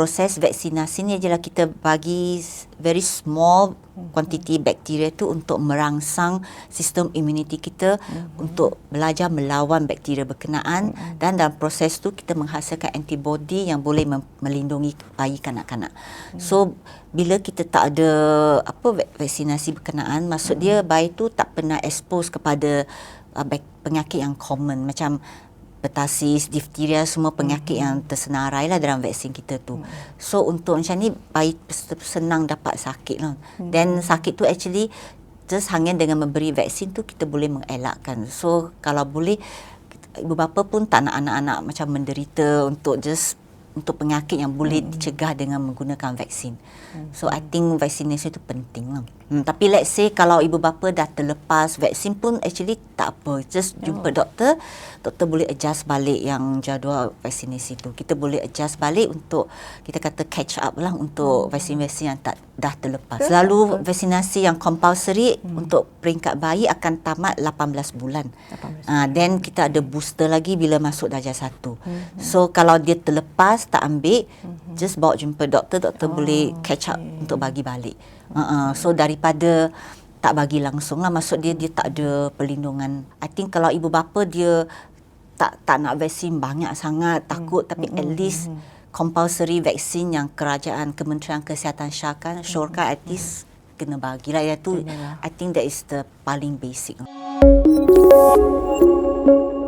proses vaksinasi ni adalah kita bagi very small quantity bakteria tu untuk merangsang sistem imuniti kita mm-hmm. untuk belajar melawan bakteria berkenaan mm-hmm. dan dalam proses tu kita menghasilkan antibody yang boleh melindungi bayi kanak-kanak. Mm-hmm. So bila kita tak ada apa vaksinasi berkenaan maksud mm-hmm. dia bayi tu tak pernah expose kepada uh, penyakit yang common macam petasis, difteria semua penyakit mm-hmm. yang tersenarai lah dalam vaksin kita tu. Mm-hmm. So untuk macam ni bayi senang dapat sakit lah. Mm-hmm. Then sakit tu actually just hanya dengan memberi vaksin tu kita boleh mengelakkan. So kalau boleh ibu bapa pun tak nak anak-anak macam menderita untuk just untuk penyakit yang boleh mm-hmm. dicegah dengan menggunakan vaksin. Mm-hmm. So I think vaccination itu penting lah. Hmm, tapi let's say kalau ibu bapa dah terlepas vaksin pun actually tak apa. Just jumpa oh. doktor, doktor boleh adjust balik yang jadual vaksinasi tu. Kita boleh adjust balik untuk kita kata catch up lah untuk hmm. vaksin-vaksin yang tak dah terlepas. Betul. Lalu vaksinasi yang compulsory hmm. untuk peringkat bayi akan tamat 18 bulan. 18 bulan. Uh, then kita ada booster lagi bila masuk darjah 1. Hmm. So kalau dia terlepas tak ambil, hmm. just bawa jumpa doktor, doktor oh, boleh catch up okay. untuk bagi balik. Uh-uh. So daripada tak bagi langsung lah maksud dia dia tak ada perlindungan. I think kalau ibu bapa dia tak tak nak vaksin banyak sangat takut hmm. tapi hmm. at least hmm. compulsory vaksin yang kerajaan Kementerian Kesihatan syaratkan syurga hmm. at least kena bagilah iaitu I think that is the paling basic. Thank you.